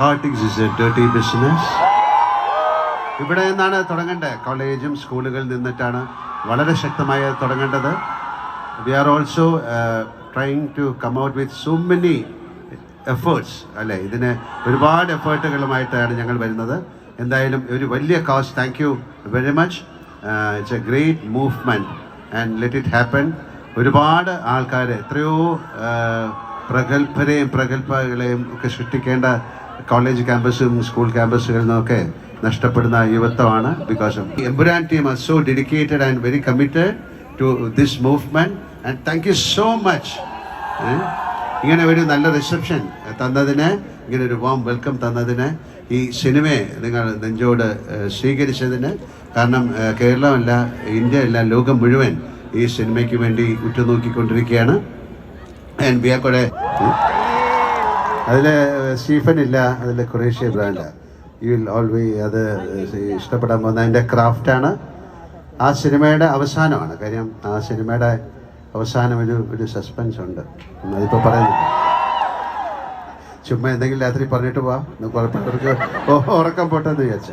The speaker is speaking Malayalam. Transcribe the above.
Narcotics is a dirty business ഇവിടെ നിന്നാണ് തുടങ്ങേണ്ടത്. കോളേജും സ്കൂളുകളിൽ നിന്നിട്ടാണ് വളരെ ശക്തമായി തുടങ്ങേണ്ടത്. We are also trying to come out with so many efforts അല്ലേ? ഇതിന് ഒരുപാട് എഫേർട്ടുകളുമായിട്ടാണ് ഞങ്ങൾ വരുന്നത്. എന്തായാലും ഒരു വലിയ cause thank you very much it's a great movement and let it happen ഒരുപാട് ആൾക്കാർ എത്രയോ ആ, പ്രഗത്ഭരെയും പ്രഗത്ഭകളെയും ഒക്കെ സൃഷ്ടിക്കേണ്ട കോളേജ് ക്യാമ്പസും സ്കൂൾ ക്യാമ്പസുകളിൽ നിന്നൊക്കെ നഷ്ടപ്പെടുന്ന യുവത്വമാണ് because of Empuraan team are so dedicated and very committed to this movement and thank you so much ഇങ്ങനെ ഒരു നല്ല റിസപ്ഷൻ തന്നതിന് ഇങ്ങനെ ഒരു വാം വെൽക്കം തന്നതിന് ഈ സിനിമയെ നിങ്ങൾ നെഞ്ചോട് സ്വീകരിച്ചതിന്. കാരണം കേരളമല്ല ഇന്ത്യ അല്ല ലോകം മുഴുവൻ ഈ സിനിമയ്ക്ക് വേണ്ടി ഉറ്റുനോക്കിക്കൊണ്ടിരിക്കുകയാണ്. ആൻഡ് ബിയാക്കോടെ അതിൽ സ്റ്റീഫൻ ഇല്ല അതിൽ Croatia brand. You will always അത് ഇഷ്ടപ്പെടാൻ പോകുന്ന അതിന്റെ ക്രാഫ്റ്റാണ്. ആ സിനിമയുടെ അവസാനമാണ്. കാര്യം ആ സിനിമയുടെ അവസാനം ഒരു ഒരു സസ്പെൻസ് ഉണ്ട്. അതിപ്പോൾ പറയുന്നില്ല ചുമ്മാ എന്തെങ്കിലും രാത്രി പറഞ്ഞിട്ട് പോവാം. കുഴപ്പമില്ലവർക്ക് ഉറക്കം പോട്ടെന്ന് വിചാരിച്ചു.